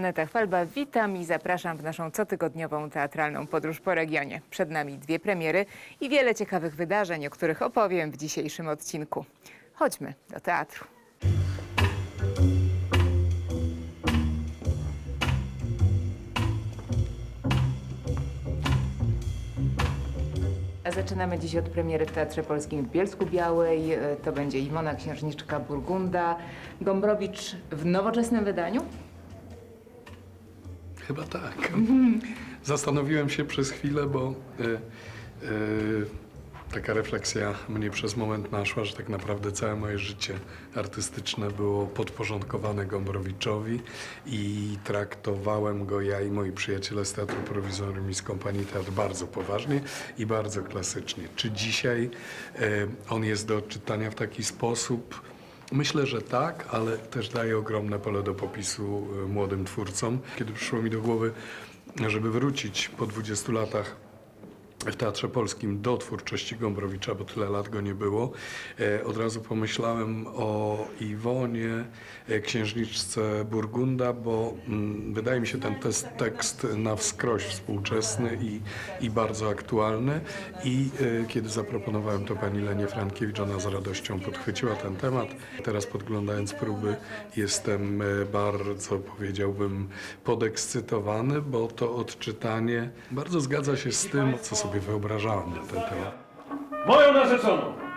Aneta Chwalba, witam i zapraszam w naszą cotygodniową teatralną podróż po regionie. Przed nami dwie premiery i wiele ciekawych wydarzeń, o których opowiem w dzisiejszym odcinku. Chodźmy do teatru. Zaczynamy dziś od premiery w Teatrze Polskim w Bielsku Białej. E, To będzie Iwona Księżniczka Burgunda. Gombrowicz w nowoczesnym wydaniu. Chyba tak. Zastanowiłem się przez chwilę, bo e, e, taka refleksja mnie przez moment naszła, że tak naprawdę całe moje życie artystyczne było podporządkowane Gombrowiczowi i traktowałem go ja i moi przyjaciele z Teatru Prowizorium i z Kompanii Teatr bardzo poważnie i bardzo klasycznie. Czy dzisiaj e, on jest do odczytania w taki sposób? Myślę, że tak, ale też daje ogromne pole do popisu e, młodym twórcom. Kiedy przyszło mi do głowy, żeby wrócić po 20 latach w Teatrze Polskim do twórczości Gombrowicza, bo tyle lat go nie było, e, od razu pomyślałem o Iwonie, e, księżniczce Burgunda, bo mm, wydaje mi się ten tes- tekst na wskroś współczesny i, i bardzo aktualny. I e, kiedy zaproponowałem to pani Lenie Frankiewicz, ona z radością podchwyciła ten temat. Teraz podglądając próby jestem bardzo, powiedziałbym, podekscytowany, bo to odczytanie bardzo zgadza się z tym, co sobie wyobrażałem na ten temat. Moją narzeczoną!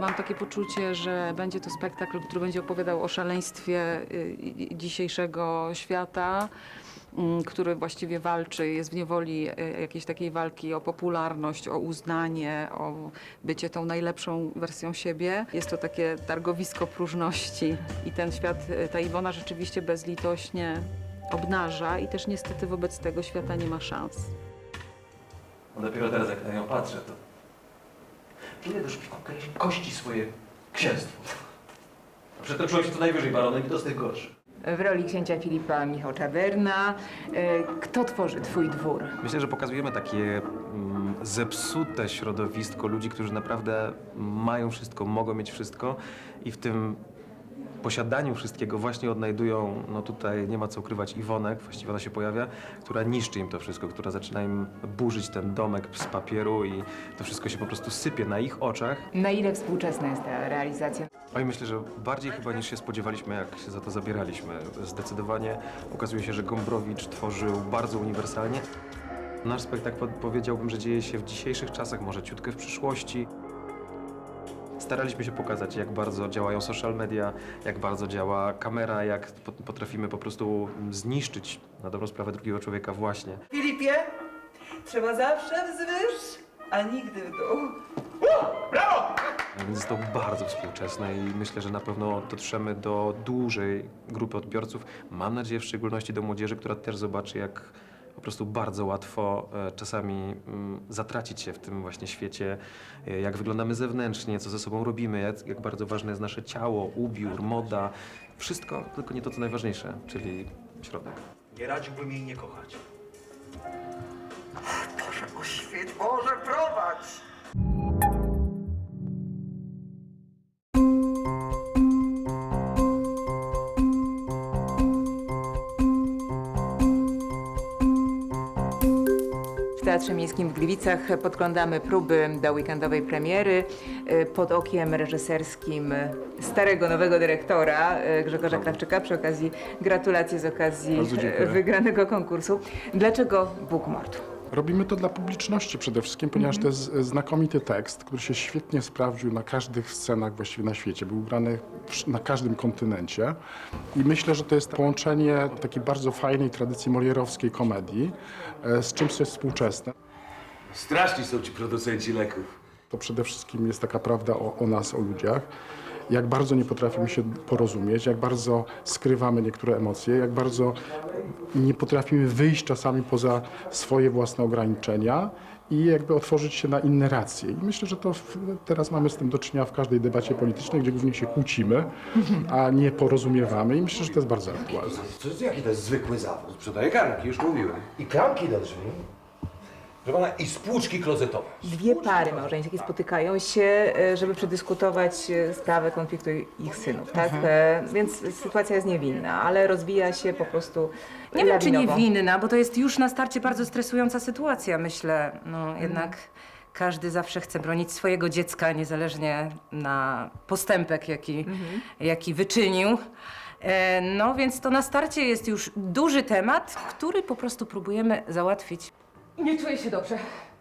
Mam takie poczucie, że będzie to spektakl, który będzie opowiadał o szaleństwie y, y, dzisiejszego świata, mm, który właściwie walczy, jest w niewoli y, jakiejś takiej walki o popularność, o uznanie, o bycie tą najlepszą wersją siebie. Jest to takie targowisko próżności i ten świat, y, ta Iwona rzeczywiście bezlitośnie obnaża i też niestety wobec tego świata nie ma szans. No dopiero teraz jak na nią patrzę, to... Do szpiku kości swoje księstwo. A Przetroczyłem się co najwyżej baronem i to z tych gorszych. W roli księcia Filipa Michał Czawerna. E, Kto tworzy twój dwór? Myślę, że pokazujemy takie mm, zepsute środowisko ludzi, którzy naprawdę mają wszystko, mogą mieć wszystko i w tym posiadaniu wszystkiego właśnie odnajdują, no tutaj nie ma co ukrywać, Iwonek, właściwie ona się pojawia, która niszczy im to wszystko, która zaczyna im burzyć ten domek z papieru i to wszystko się po prostu sypie na ich oczach. Na ile współczesna jest ta realizacja? Oj, myślę, że bardziej chyba niż się spodziewaliśmy, jak się za to zabieraliśmy. Zdecydowanie okazuje się, że Gombrowicz tworzył bardzo uniwersalnie. Nasz spektakl po- powiedziałbym, że dzieje się w dzisiejszych czasach, może ciutkę w przyszłości. Staraliśmy się pokazać, jak bardzo działają social media, jak bardzo działa kamera, jak po- potrafimy po prostu zniszczyć na dobrą sprawę drugiego człowieka właśnie. Filipie, trzeba zawsze wzwyż, a nigdy w dół. Więc jest to bardzo współczesne i myślę, że na pewno dotrzemy do dużej grupy odbiorców. Mam nadzieję w szczególności do młodzieży, która też zobaczy, jak po prostu bardzo łatwo e, czasami mm, zatracić się w tym właśnie świecie, e, jak wyglądamy zewnętrznie, co ze sobą robimy, jak, jak bardzo ważne jest nasze ciało, ubiór, moda. Wszystko, tylko nie to, co najważniejsze, czyli środek. Nie radziłbym jej nie kochać. Boże, oświeć, Boże, prowadź! Teatrze Miejskim w Gliwicach podglądamy próby do weekendowej premiery e, pod okiem reżyserskim starego, nowego dyrektora e, Grzegorza Krawczyka. Przy okazji gratulacje z okazji e, wygranego konkursu. Dlaczego Bóg mord? Robimy to dla publiczności przede wszystkim, ponieważ to jest e, znakomity tekst, który się świetnie sprawdził na każdych scenach właściwie na świecie. Był grany na każdym kontynencie i myślę, że to jest połączenie takiej bardzo fajnej tradycji molierowskiej komedii e, z czymś, co jest współczesne. Straszni są ci producenci leków. To przede wszystkim jest taka prawda o, o nas, o ludziach. Jak bardzo nie potrafimy się porozumieć, jak bardzo skrywamy niektóre emocje, jak bardzo nie potrafimy wyjść czasami poza swoje własne ograniczenia i jakby otworzyć się na inne racje. I myślę, że to w, teraz mamy z tym do czynienia w każdej debacie politycznej, gdzie głównie się kłócimy, a nie porozumiewamy i myślę, że to jest bardzo aktualne. Jaki to jest zwykły zawód? Sprzedaję garnki, już mówiłem. I klamki do drzwi? Proszę pana, i spłuczki klozetowe. Dwie pary małżeńskie spotykają się, e, żeby przedyskutować e, sprawę konfliktu ich synów, tak? E, Więc sytuacja jest niewinna, ale rozwija się po prostu Nie wiem, czy lawinowo. niewinna, bo to jest już na starcie bardzo stresująca sytuacja, myślę. No jednak każdy zawsze chce bronić swojego dziecka, niezależnie na postępek, jaki, jaki wyczynił. E, No więc to na starcie jest już duży temat, który po prostu próbujemy załatwić. Nie czuję się dobrze.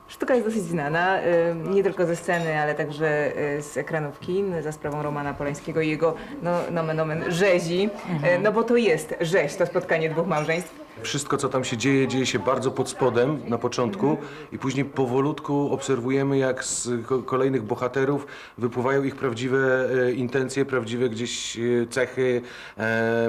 Sztuka jest dosyć znana, y, nie tylko ze sceny, ale także y, z ekranów kin, za sprawą Romana Polańskiego i jego no, nomen omen rzezi, Y, no bo to jest rzeź, to spotkanie dwóch małżeństw. Wszystko, co tam się dzieje, dzieje się bardzo pod spodem na początku i później powolutku obserwujemy, jak z ko- kolejnych bohaterów wypływają ich prawdziwe e, intencje, prawdziwe gdzieś e, cechy,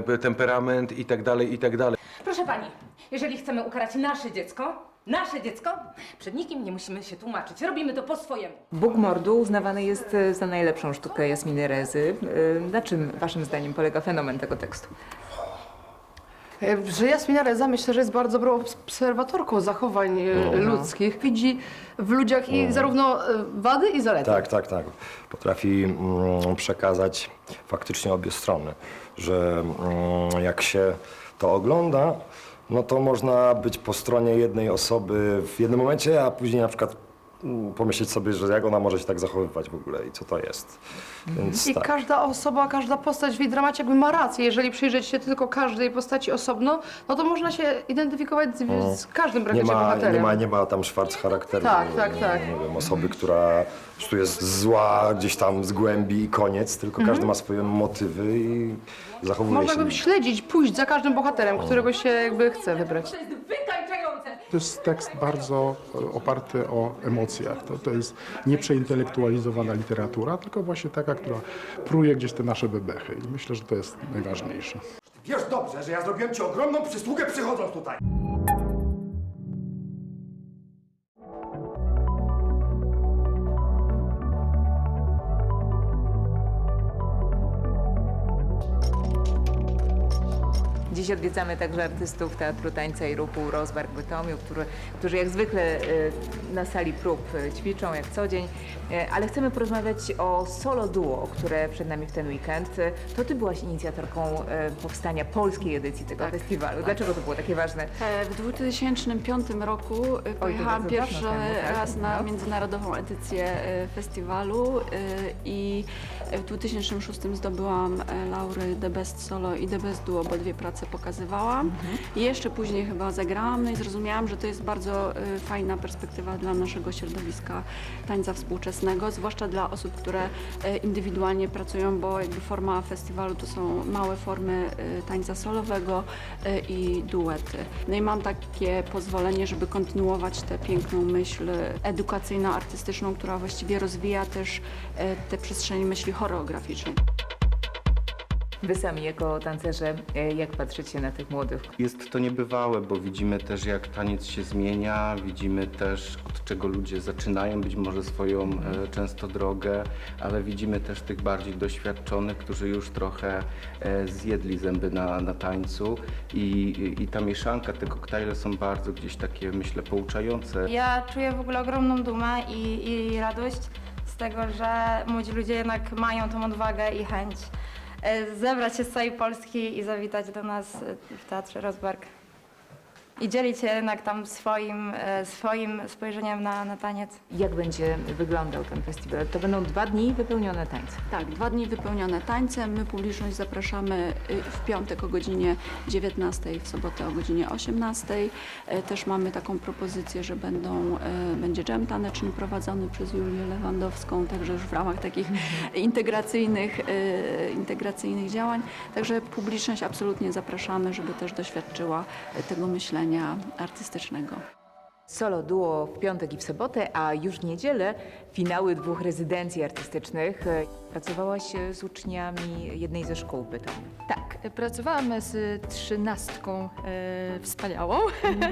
e, temperament i tak dalej, i tak dalej. Proszę pani, jeżeli chcemy ukarać nasze dziecko, nasze dziecko, przed nikim nie musimy się tłumaczyć. Robimy to po swojemu. Bóg mordu uznawany jest y, za najlepszą sztukę Jasminy Rezy. Y, Na czym waszym zdaniem polega fenomen tego tekstu? E, Że Jasmina Reza myślę, że jest bardzo dobrą obserwatorką zachowań e, ludzkich. Widzi w ludziach i zarówno e, wady i zalety. Tak, tak, tak. Potrafi mm, przekazać faktycznie obie strony, że mm, jak się to ogląda, no to można być po stronie jednej osoby w jednym momencie, a później na przykład pomyśleć sobie, że jak ona może się tak zachowywać w ogóle i co to jest. Więc I tak. każda osoba, każda postać w jej dramacie jakby ma rację. Jeżeli przyjrzeć się tylko każdej postaci osobno, no to można się identyfikować z, z każdym Nie praktycznie ma, bohaterem. nie, ma, nie ma tam szwarc charakteru. Tak, tak, tak. Nie wiem, osoby, która po prostu jest zła gdzieś tam z głębi i koniec, tylko każdy ma swoje motywy i zachowuje Można się. go śledzić, pójść za każdym bohaterem, którego się jakby chce wybrać. To jest. To jest tekst bardzo e, oparty o emocjach. To, to jest nieprzeintelektualizowana literatura, tylko właśnie taka, która pruje gdzieś te nasze bebechy. I myślę, że to jest najważniejsze. Wiesz dobrze, że ja zrobiłem ci ogromną przysługę przychodząc tutaj. Dziś odwiedzamy także artystów Teatru Tańca i Ruchu Rozbark Bytomiu, który, którzy jak zwykle e, na sali prób e, ćwiczą, jak co dzień, E, ale chcemy porozmawiać o solo duo, które przed nami w ten weekend. To ty byłaś inicjatorką powstania polskiej edycji tego Tak, festiwalu. Dlaczego to było takie ważne? W 2005 roku pojechałam pierwszy temu, tak? raz na No. międzynarodową edycję festiwalu i w 2006 zdobyłam laury The Best Solo i The Best Duo, bo dwie prace pokazywałam. Mhm. I jeszcze później chyba zagrałam, no i zrozumiałam, że to jest bardzo e, fajna perspektywa dla naszego środowiska tańca współczesnego, zwłaszcza dla osób, które e, indywidualnie pracują, bo jakby forma festiwalu to są małe formy e, tańca solowego e, i duety. No i mam takie pozwolenie, żeby kontynuować tę piękną myśl edukacyjno-artystyczną, która właściwie rozwija też e, te przestrzenie myśli choreograficznej. Wy sami jako tancerze, e, jak patrzycie na tych młodych? Jest to niebywałe, bo widzimy też, jak taniec się zmienia, widzimy też, od czego ludzie zaczynają być może swoją e, często drogę, ale widzimy też tych bardziej doświadczonych, którzy już trochę e, zjedli zęby na, na tańcu i, i, i ta mieszanka, te koktajle są bardzo gdzieś takie, myślę, pouczające. Ja czuję w ogóle ogromną dumę i, i radość z tego, że młodzi ludzie jednak mają tą odwagę i chęć zebrać się z całej Polski i zawitać do nas e, w Teatrze Rozbark. I dzielić się jednak tam swoim, e, swoim spojrzeniem na, na taniec. Jak będzie wyglądał ten festiwal? To będą dwa dni wypełnione tańcem. Tak, dwa dni wypełnione tańcem. My publiczność zapraszamy y, w piątek o godzinie 19, w sobotę o godzinie 18. E, Też mamy taką propozycję, że będą, e, będzie dżem taneczny prowadzony przez Julię Lewandowską, także już w ramach takich integracyjnych, e, integracyjnych działań. Także publiczność absolutnie zapraszamy, żeby też doświadczyła e, tego myślenia artystycznego. Solo duo w piątek i w sobotę, a już w niedzielę finały dwóch rezydencji artystycznych. Pracowałaś e, z uczniami jednej ze szkół w Bytomiu. Tak, pracowałam z trzynastką e, wspaniałą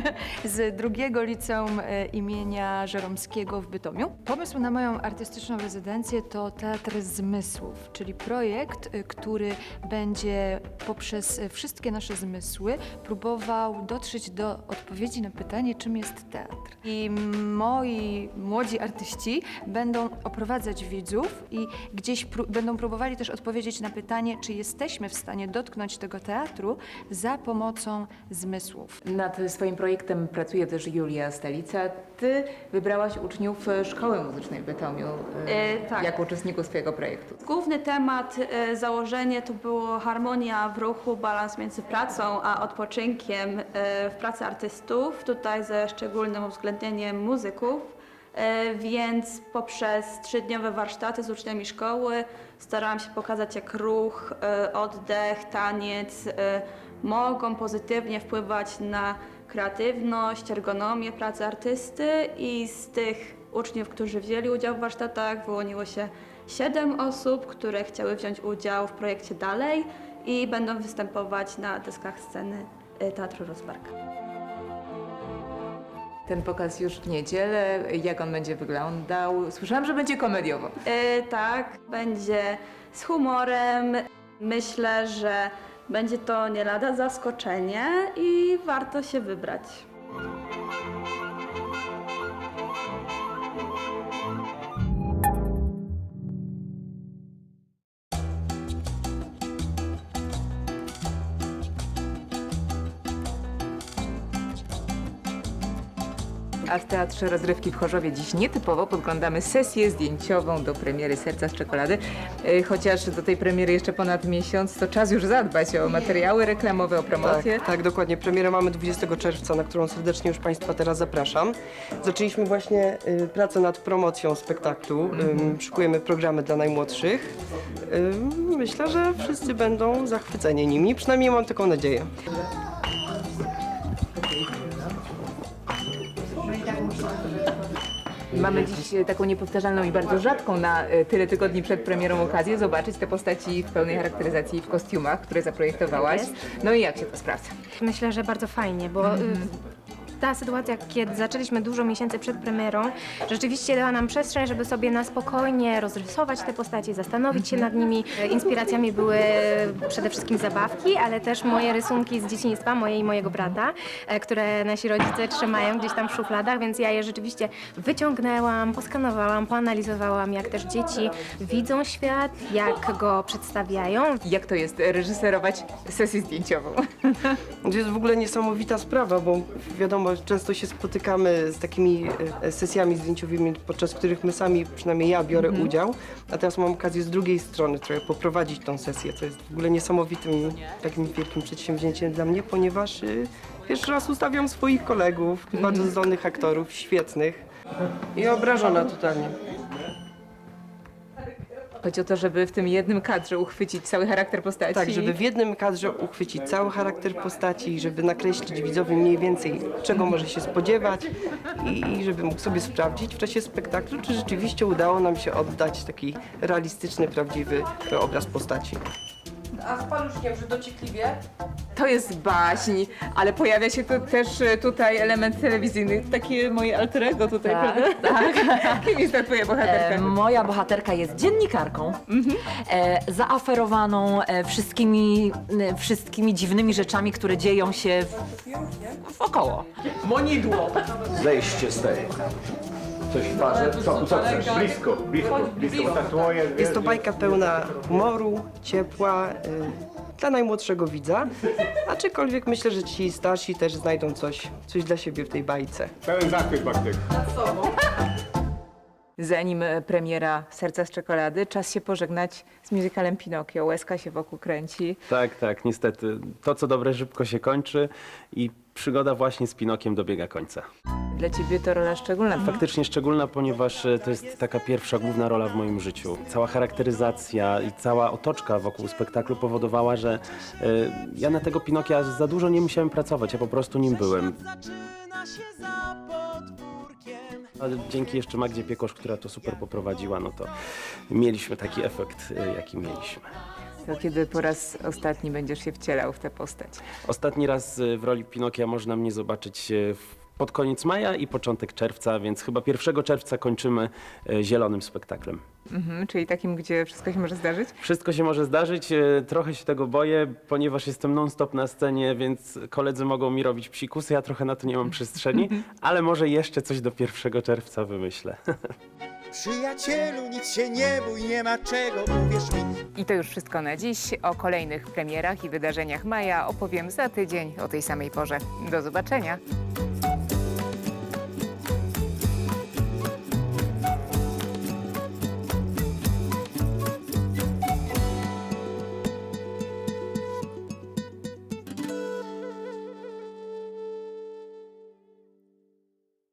z drugiego liceum e, imienia Żeromskiego w Bytomiu. Pomysł na moją artystyczną rezydencję to Teatr Zmysłów, czyli projekt, e, który będzie poprzez e, wszystkie nasze zmysły próbował dotrzeć do odpowiedzi na pytanie, czym jest teatr. I moi młodzi artyści będą oprowadzać widzów i gdzieś pró- będą próbowali też odpowiedzieć na pytanie, czy jesteśmy w stanie dotknąć tego teatru za pomocą zmysłów. Nad swoim projektem pracuje też Julia Stalica. Ty wybrałaś uczniów e, Szkoły Muzycznej w Bytomiu e, E, tak. jako uczestników swojego projektu. Główny temat, e, założenie to było harmonia w ruchu, balans między pracą a odpoczynkiem e, w pracy artystów, tutaj ze szczególnym uwzględnieniem muzyków. E, Więc poprzez trzydniowe warsztaty z uczniami szkoły starałam się pokazać, jak ruch, e, oddech, taniec e, mogą pozytywnie wpływać na kreatywność, ergonomię pracy artysty i z tych uczniów, którzy wzięli udział w warsztatach, wyłoniło się siedem osób, które chciały wziąć udział w projekcie dalej i będą występować na deskach sceny Teatru Rozbarka. Ten pokaz już w niedzielę. Jak on będzie wyglądał? Słyszałam, że będzie komediowo. E, tak, będzie z humorem. Myślę, że będzie to nie lada zaskoczenie i warto się wybrać. A w Teatrze Rozrywki w Chorzowie dziś nietypowo podglądamy sesję zdjęciową do premiery Serca z czekolady. E, Chociaż do tej premiery jeszcze ponad miesiąc, to czas już zadbać o materiały reklamowe, o promocję. Tak, tak, dokładnie. Premierę mamy 20 czerwca, na którą serdecznie już Państwa teraz zapraszam. Zaczęliśmy właśnie y, pracę nad promocją spektaklu. Ym, szykujemy programy dla najmłodszych. Myślę, że wszyscy będą zachwyceni nimi, przynajmniej mam taką nadzieję. Mamy dziś e, taką niepowtarzalną i bardzo rzadką na e, tyle tygodni przed premierą okazję zobaczyć te postaci w pełnej charakteryzacji w kostiumach, które zaprojektowałaś. No i jak się to sprawdza? Myślę, że bardzo fajnie, bo y, ta sytuacja, kiedy zaczęliśmy dużo miesięcy przed premierą, rzeczywiście dała nam przestrzeń, żeby sobie na spokojnie rozrysować te postacie, zastanowić się nad nimi. Y, Inspiracjami były przede wszystkim zabawki, ale też moje rysunki z dzieciństwa, moje i mojego brata, e, które nasi rodzice trzymają gdzieś tam w szufladach, więc ja je rzeczywiście wyciągnęłam, poskanowałam, poanalizowałam, jak też dzieci widzą świat, jak go przedstawiają. Jak to jest e, reżyserować sesję zdjęciową? To jest w ogóle niesamowita sprawa, bo wiadomo, często się spotykamy z takimi e, sesjami zdjęciowymi, podczas których my sami, przynajmniej ja, biorę udział, a teraz mam okazję z drugiej strony trochę poprowadzić tą sesję, co jest w ogóle niesamowitym takim wielkim przedsięwzięciem dla mnie, ponieważ y, pierwszy raz ustawiam swoich kolegów, bardzo zdolnych aktorów, świetnych i obrażona totalnie. Chodzi o to, żeby w tym jednym kadrze uchwycić cały charakter postaci. Tak, żeby w jednym kadrze uchwycić cały charakter postaci, żeby nakreślić widzowi mniej więcej, czego może się spodziewać i, i żeby mógł sobie sprawdzić w czasie spektaklu, czy rzeczywiście udało nam się oddać taki realistyczny, prawdziwy obraz postaci. A z paluszkiem, że dociekliwie? To jest baśń, ale pojawia się tu też e, tutaj element telewizyjny, takie moje alter ego tutaj, Tak, prawda? Tak. Kim jest ta twoja bohaterka? E, moja bohaterka jest dziennikarką, e, zaoferowaną e, wszystkimi, e, wszystkimi dziwnymi rzeczami, które dzieją się w, wokoło. Monidło! Zejście z tej. Coś parzę. Co, co chcesz? Blisko, blisko, blisko. Tatuuję, Jest to bajka pełna humoru, ciepła, y, dla najmłodszego widza, aczkolwiek myślę, że ci starsi też znajdą coś, coś dla siebie w tej bajce. Pełen zachwyt, Bartek. Zanim e, premiera Serca z czekolady, czas się pożegnać z musicalem Pinokio. Łezka się wokół kręci. Tak, tak, niestety. To, co dobre, szybko się kończy i przygoda właśnie z Pinokiem dobiega końca. Dla ciebie to rola szczególna. Faktycznie szczególna, ponieważ e, to jest taka pierwsza główna rola w moim życiu. Cała charakteryzacja i cała otoczka wokół spektaklu powodowała, że e, ja na tego Pinokia za dużo nie musiałem pracować, ja po prostu nim byłem. Zaczyna się za podwórkiem Ale dzięki jeszcze Magdzie Piekosz, która to super poprowadziła, no to mieliśmy taki efekt, y, jaki mieliśmy. To kiedy po raz ostatni będziesz się wcielał w tę postać? Ostatni raz y, w roli Pinokia można mnie zobaczyć y, w- pod koniec maja i początek czerwca, więc chyba 1 czerwca kończymy y, zielonym spektaklem. Mhm, czyli takim, gdzie wszystko się może zdarzyć? Wszystko się może zdarzyć, y, trochę się tego boję, ponieważ jestem non-stop na scenie, więc koledzy mogą mi robić psikusy, ja trochę na to nie mam przestrzeni, ale może jeszcze coś do 1 czerwca wymyślę. Przyjacielu, nic się nie bój, nie ma czego, uwierz mi. I to już wszystko na dziś. O kolejnych premierach i wydarzeniach maja opowiem za tydzień o tej samej porze. Do zobaczenia.